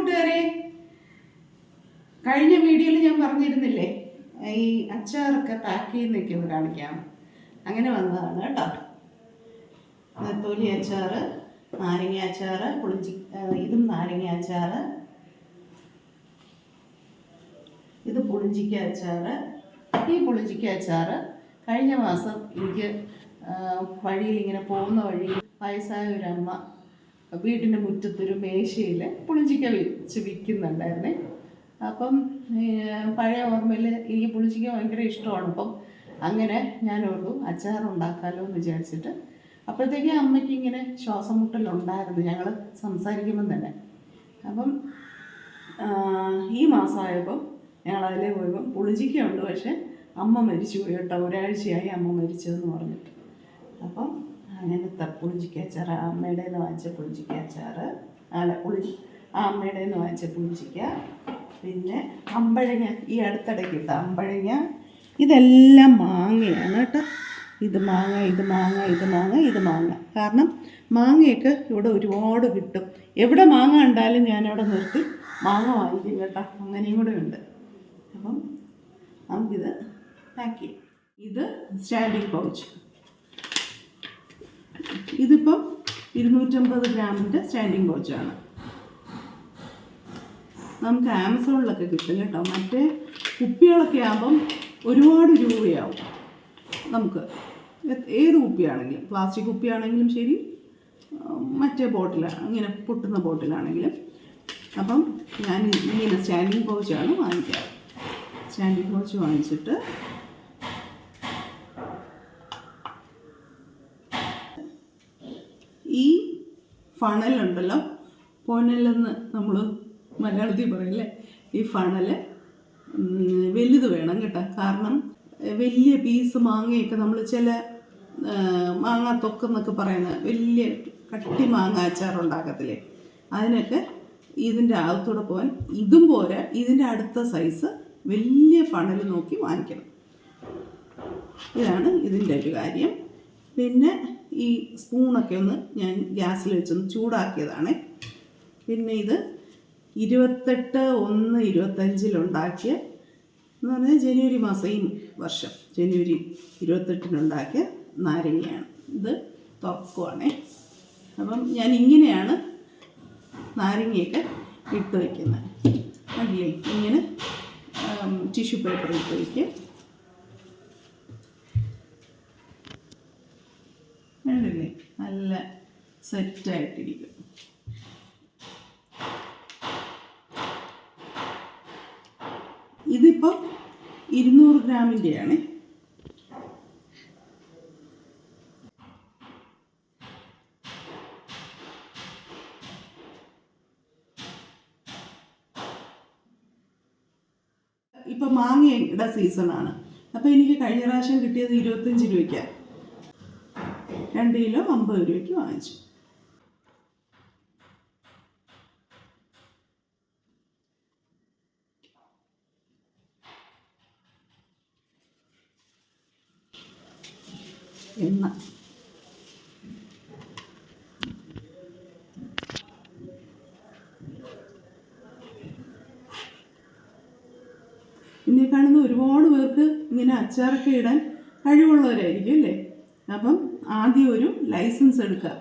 കൂട്ടുകാരെ കഴിഞ്ഞ വീഡിയോയിൽ ഞാൻ പറഞ്ഞിരുന്നില്ലേ ഈ അച്ചാറൊക്കെ പാക്ക് ചെയ്യുന്നൊക്കെ ഒന്ന് കാണിക്കാം. അങ്ങനെ വന്നതാണ് കേട്ടോ. നെത്തോലി അച്ചാറ് നാരങ്ങ അച്ചാറ് പുളിഞ്ചി ഇതും നാരങ്ങ അച്ചാറ്. ഇത് പുളിഞ്ചിക്ക അച്ചാറ്. ഈ പുളിഞ്ചിക്ക അച്ചാറ് കഴിഞ്ഞ മാസം എനിക്ക് വഴിയിൽ ഇങ്ങനെ പോകുന്ന വഴി വയസ്സായ ഒരു അമ്മ വീടിന്റെ മുറ്റത്തൊരു മേശയിൽ പുളിഞ്ചിക്ക വെച്ച് വിൽക്കുന്നുണ്ടായിരുന്നേ അപ്പം പഴയ ഓർമ്മയിൽ എനിക്ക് പുളിഞ്ചിക്ക ഭയങ്കര ഇഷ്ടമാണ്. അപ്പം അങ്ങനെ ഞാൻ ഓർത്തു അച്ചാർ ഉണ്ടാക്കാമല്ലോ എന്ന് വിചാരിച്ചിട്ട്. അപ്പോഴത്തേക്ക് അമ്മയ്ക്ക് ഇങ്ങനെ ശ്വാസം മുട്ടലുണ്ടായിരുന്നു ഞങ്ങൾ സംസാരിക്കുമ്പം തന്നെ. അപ്പം ഈ മാസമായപ്പോൾ ഞങ്ങൾ അതിലേ പോയപ്പോൾ പുളിഞ്ചിക്കയുണ്ട് പക്ഷേ അമ്മ മരിച്ചു പോയി കേട്ടോ. ഒരാഴ്ചയായി അമ്മ മരിച്ചതെന്ന് പറഞ്ഞിട്ട്. അപ്പം അങ്ങനത്തെ പുളിഞ്ചിക്ക അച്ചാർ അമ്മയുടെ നിന്ന് വാങ്ങിച്ച പുളിഞ്ചിക്ക അച്ചാർ അല്ല പുളി ആ അമ്മയുടെ നിന്ന് വാങ്ങിച്ച പുളിഞ്ചിക്ക പിന്നെ അമ്പഴങ്ങ ഈ അടുത്തിടയ്ക്ക് ഇട്ട അമ്പഴങ്ങ. ഇതെല്ലാം മാങ്ങയാണ് കേട്ടോ. ഇത് മാങ്ങ ഇത് മാങ്ങ ഇത് മാങ്ങ ഇത് മാങ്ങ. കാരണം മാങ്ങയൊക്കെ ഇവിടെ ഒരുപാട് കിട്ടും. എവിടെ മാങ്ങ ഉണ്ടായാലും ഞാനവിടെ നിർത്തി മാങ്ങ വാങ്ങിക്കും കേട്ടോ. അങ്ങനെയും കൂടെ ഉണ്ട്. അപ്പം നമുക്കിത് പാക്ക് ചെയ്യാം ഇത് സ്റ്റാൻഡിങ് പൗച്ച്. ഇതിപ്പം ഇരുന്നൂറ്റമ്പത് ഗ്രാമിന്റെ സ്റ്റാൻഡിങ് പൗച്ചാണ്. നമുക്ക് ആമസോണിലൊക്കെ കിട്ടും കേട്ടോ. മറ്റേ കുപ്പികളൊക്കെ ആകുമ്പം ഒരുപാട് രൂപയാവും. നമുക്ക് ഏത് കുപ്പിയാണെങ്കിലും പ്ലാസ്റ്റിക് കുപ്പിയാണെങ്കിലും ശരി മറ്റേ ബോട്ടിൽ ഇങ്ങനെ പൊട്ടുന്ന ബോട്ടിലാണെങ്കിലും. അപ്പം ഞാൻ ഇങ്ങനെ സ്റ്റാൻഡിങ് പോച്ചാണ് വാങ്ങിക്കാറ്. സ്റ്റാൻഡിങ് പോച്ച് വാങ്ങിച്ചിട്ട് ഈ ഫണലുണ്ടല്ലോ പൊനലെന്ന് നമ്മൾ മലയാളത്തിൽ പറയില്ലേ? ഈ ഫണൽ വലുത് വേണം കേട്ടോ. കാരണം വലിയ പീസ് മാങ്ങയൊക്കെ നമ്മൾ ചില മാങ്ങ തൊക്കെന്നൊക്കെ പറയുന്ന വലിയ കട്ടി മാങ്ങ അച്ചാർ ഉണ്ടാക്കത്തില്ലേ അതിനൊക്കെ ഇതിന്റെ അകത്തൂടെ പോകാൻ ഇതും പോരാ ഇതിന്റെ അടുത്ത സൈസ് വലിയ ഫണൽ നോക്കി വാങ്ങിക്കണം. ഇതാണ് ഇതിന്റെ ഒരു കാര്യം. പിന്നെ ഈ സ്പൂണൊക്കെ ഒന്ന് ഞാൻ ഗ്യാസിൽ വെച്ചൊന്ന് ചൂടാക്കിയതാണ്. പിന്നെ ഇത് ഇരുപത്തെട്ട് ഒന്ന് ഇരുപത്തഞ്ചിലുണ്ടാക്കിയ എന്ന് പറഞ്ഞാൽ ജനുവരി മാസം ഈ വർഷം ജനുവരി ഇരുപത്തെട്ടിനുണ്ടാക്കിയ നാരങ്ങയാണ്. ഇത് തുറക്കുവാണേ അപ്പം ഞാൻ ഇങ്ങനെയാണ് നാരങ്ങയൊക്കെ ഇട്ട് വയ്ക്കുന്നത് അല്ലേ ഇങ്ങനെ ടിഷ്യൂ പേപ്പർ ഇട്ട് വയ്ക്കുക സെറ്റായിട്ടിരിക്കും ഇതിപ്പോൾ ഇരുന്നൂറ് ഗ്രാമിന്റെയാണ് ഇപ്പം മാങ്ങയുടെ സീസണാണ്. അപ്പോൾ എനിക്ക് കഴിഞ്ഞ പ്രാവശ്യം കിട്ടിയത് ഇരുപത്തഞ്ച് രൂപയ്ക്കാണ് രണ്ട് കിലോ അമ്പത് രൂപയ്ക്ക് വാങ്ങിച്ചു. എണ്ണ. ഇന്നെ കാണുന്ന ഒരുപാട് പേർക്ക് ഇങ്ങനെ അച്ചാറൊക്കെ ഇടാൻ കഴിവുള്ളവരായിരിക്കും അല്ലേ? അപ്പം ആദ്യം ഒരു ലൈസൻസ് എടുക്കുക.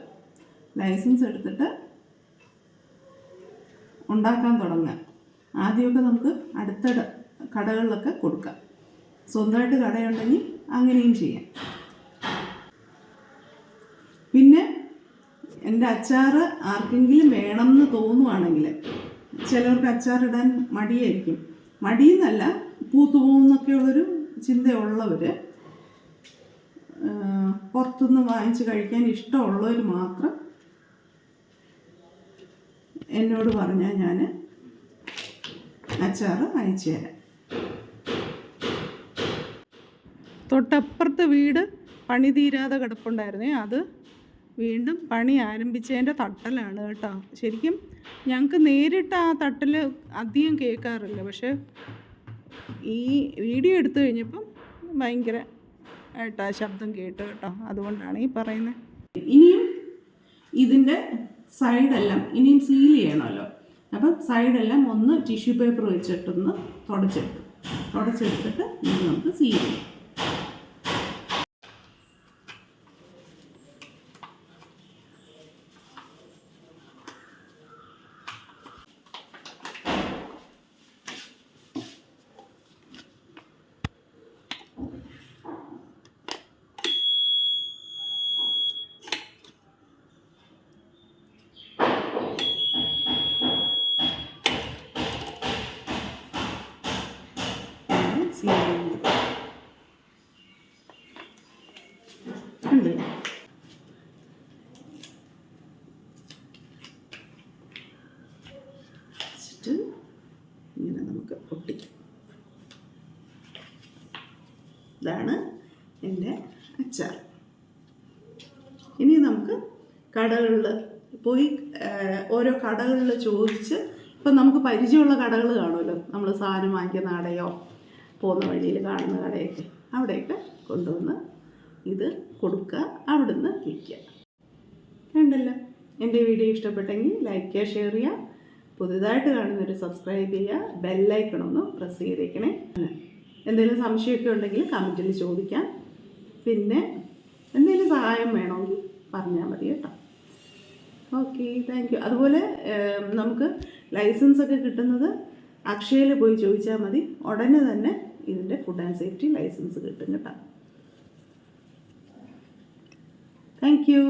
ലൈസൻസ് എടുത്തിട്ട് ഉണ്ടാക്കാൻ തുടങ്ങുക. ആദ്യമൊക്കെ നമുക്ക് അടുത്ത കടകളിലൊക്കെ കൊടുക്കാം. സ്വന്തമായിട്ട് കടയുണ്ടെങ്കിൽ അങ്ങനെയും ചെയ്യാം പിന്നെ എന്റെ അച്ചാർ ആർക്കെങ്കിലും വേണം എന്ന് തോന്നുവാണെങ്കിൽ ചിലർക്ക് അച്ചാറിടാൻ മടിയായിരിക്കും. മടിയെന്നല്ല പൂത്തു പോകുന്നൊക്കെയുള്ളൊരു ചിന്തയുള്ളവർ പുറത്തുനിന്ന് വാങ്ങിച്ച് കഴിക്കാൻ ഇഷ്ടമുള്ളവർ മാത്രം എന്നോട് പറഞ്ഞാൽ ഞാൻ അച്ചാർ അയച്ചു തരാം. തൊട്ടപ്പുറത്തെ വീട് പണി തീരാതെ കിടപ്പുണ്ടായിരുന്നേ. അത് വീണ്ടും പണി ആരംഭിച്ചതിന്റെ തട്ടലാണ് കേട്ടോ. ശരിക്കും ഞങ്ങൾക്ക് നേരിട്ട് ആ തട്ടൽ അധികം കേൾക്കാറില്ല. പക്ഷേ ഈ വീഡിയോ എടുത്തു കഴിഞ്ഞപ്പം ഭയങ്കര ആയിട്ട് ആ ശബ്ദം കേട്ടു കേട്ടോ. അതുകൊണ്ടാണ് ഈ പറയുന്നത്. ഇനിയും ഇതിന്റെ സൈഡെല്ലാം ഇനിയും സീൽ ചെയ്യണമല്ലോ. അപ്പം സൈഡെല്ലാം ഒന്ന് ടിഷ്യൂ പേപ്പർ വെച്ചിട്ടൊന്ന് തുടച്ചെടുക്കും. തുടച്ചെടുത്തിട്ട് നമുക്ക് സീൽ ചെയ്യാം ഇങ്ങനെ സീൽ ചെയ്യുന്നത് ഉണ്ട് വെച്ചിട്ട് ഇങ്ങനെ നമുക്ക് ഒട്ടിക്കാം ഇതാണ് എന്റെ അച്ചാർ. ഇനി നമുക്ക് കടകളിൽ പോയി ഓരോ കടകളിൽ ചോദിച്ച് ഇപ്പം നമുക്ക് പരിചയമുള്ള കടകൾ കാണുമല്ലോ. നമ്മൾ സാധനം വാങ്ങിക്കുന്ന കടയോ പോകുന്ന വഴിയിൽ കാണുന്ന കടയൊക്കെ അവിടെയൊക്കെ കൊണ്ടുവന്ന് ഇത് കൊടുക്കുക അവിടുന്ന് വിൽക്കുക. വേണ്ടല്ലോ എന്റെ വീഡിയോ ഇഷ്ടപ്പെട്ടെങ്കിൽ ലൈക്ക് ചെയ്യുക ഷെയർ ചെയ്യുക. പുതുതായിട്ട് കാണുന്നവർ സബ്സ്ക്രൈബ് ചെയ്യുക ബെല്ലൈക്കണമെന്ന് പ്രസ് ചെയ്തേക്കണേ. എന്തെങ്കിലും സംശയമൊക്കെ ഉണ്ടെങ്കിൽ കമന്റിൽ ചോദിക്കാം. പിന്നെ എന്തെങ്കിലും സഹായം വേണമെങ്കിൽ പറഞ്ഞാൽ മതി കേട്ടോ. ഓക്കെ താങ്ക് യു അതുപോലെ നമുക്ക് ലൈസൻസ് ഒക്കെ കിട്ടുന്നത് അക്ഷയയിൽ പോയി ചോദിച്ചാൽ മതി. ഉടനെ തന്നെ ഇതിന്റെ ഫുഡ് ആൻഡ് സേഫ്റ്റി ലൈസൻസ് കിട്ടും കേട്ടോ. Thank you